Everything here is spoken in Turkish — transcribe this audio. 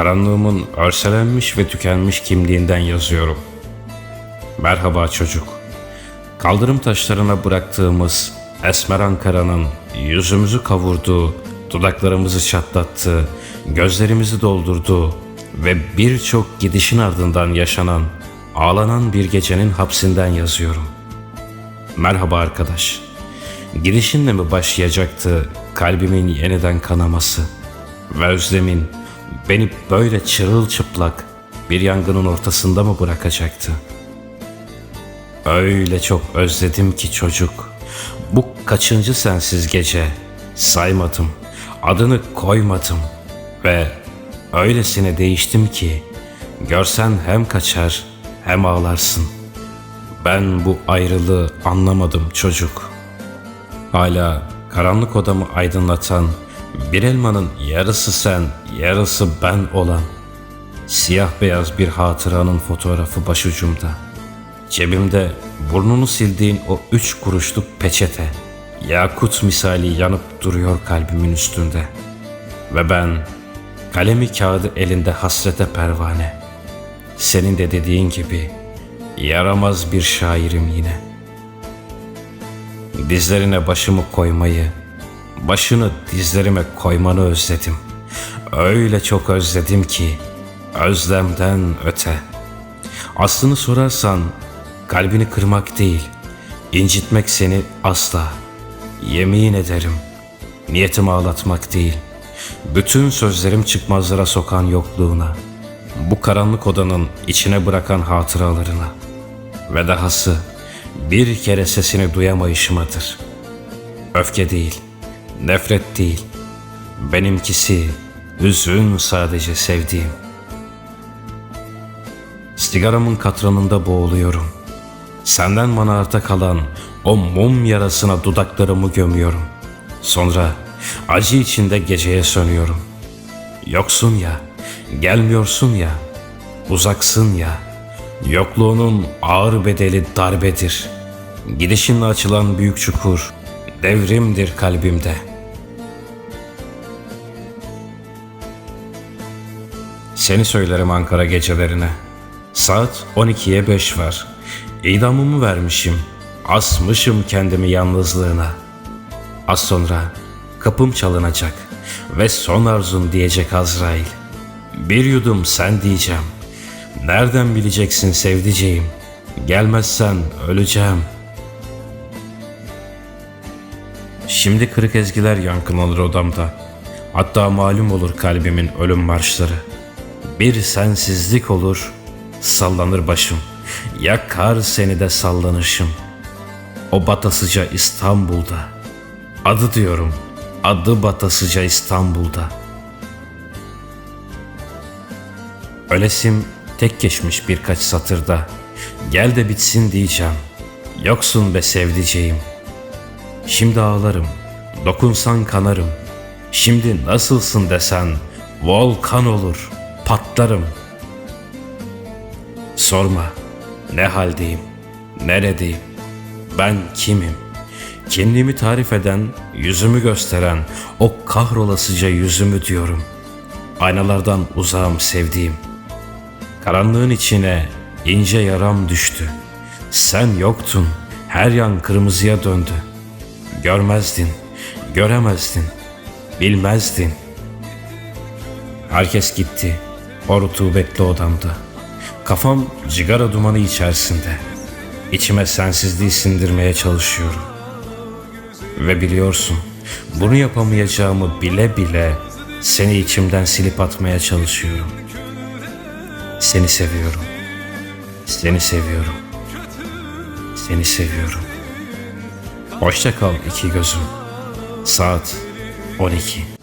karanlığımın örselenmiş ve tükenmiş kimliğinden yazıyorum. Merhaba çocuk. Kaldırım taşlarına bıraktığımız Esmer Ankara'nın yüzümüzü kavurduğu, dudaklarımızı çatlattığı, gözlerimizi doldurduğu ve birçok gidişin ardından yaşanan, ağlanan bir gecenin hapsinden yazıyorum. Merhaba arkadaş. Gidişinle mi başlayacaktı kalbimin yeniden kanaması ve özlemin beni böyle çırılçıplak bir yangının ortasında mı bırakacaktı? Öyle çok özledim ki çocuk. Bu kaçıncı sensiz gece saymadım, adını koymadım ve öylesine değiştim ki görsen hem kaçar hem ağlarsın. Ben bu ayrılığı anlamadım çocuk. Hala karanlık odamı aydınlatan bir elmanın yarısı sen, yarısı ben olan siyah beyaz bir hatıranın fotoğrafı başucumda. Cebimde burnunu sildiğin o üç kuruşluk peçete, yakut misali yanıp duruyor kalbimin üstünde. Ve ben kalemi kağıdı elinde hasrete pervane. Senin de dediğin gibi yaramaz bir şairim yine. Dizlerine başımı koymayı, başını dizlerime koymanı özledim. Öyle çok özledim ki özlemden öte. Aslını sorarsan kalbini kırmak değil, incitmek seni asla. Yemin ederim niyetim ağlatmak değil. Bütün sözlerim çıkmazlara sokan yokluğuna, bu karanlık odanın içine bırakan hatıralarına ve dahası bir kere sesini duyamayışımadır. Öfke değil, nefret değil, benimkisi hüzün sadece sevdiğim. Sigaramın katranında boğuluyorum. Senden bana arta kalan o mum yarasına dudaklarımı gömüyorum. Sonra acı içinde geceye sönüyorum. Yoksun ya, gelmiyorsun ya, uzaksın ya. Yokluğunun ağır bedeli darbedir. Gidişinle açılan büyük çukur devrimdir kalbimde. Seni söylerim Ankara gecelerine. Saat 12'ye 5 var. İdamımı vermişim. Asmışım kendimi yalnızlığına. Az sonra kapım çalınacak ve son arzun diyecek Azrail. Bir yudum sen diyeceğim. Nereden bileceksin sevdiceğim? Gelmezsen öleceğim. Şimdi kırık ezgiler yankılanır odamda. Hatta malum olur kalbimin ölüm marşları. Bir sensizlik olur, sallanır başım. Yakar seni de sallanışım. O batasıca İstanbul'da. Adı diyorum, adı batasıca İstanbul'da. Ölesim tek geçmiş birkaç satırda. Gel de bitsin diyeceğim. Yoksun be sevdiceğim. Şimdi ağlarım, dokunsan kanarım. Şimdi nasılsın desen volkan olur, patlarım. Sorma, ne haldeyim, neredeyim, ben kimim? Kendimi tarif eden, yüzümü gösteren o kahrolasıca yüzümü diyorum. Aynalardan uzağım sevdiğim. Karanlığın içine ince yaram düştü. Sen yoktun, her yan kırmızıya döndü. Görmezdin, göremezdin, bilmezdin. Herkes gitti, o rutubetli odamda. Kafam cigara dumanı içerisinde. İçime sensizliği sindirmeye çalışıyorum. Ve biliyorsun, bunu yapamayacağımı bile bile seni içimden silip atmaya çalışıyorum. Seni seviyorum. Seni seviyorum. Seni seviyorum. Hoşça kal iki gözüm. Saat 12. Sensiz ol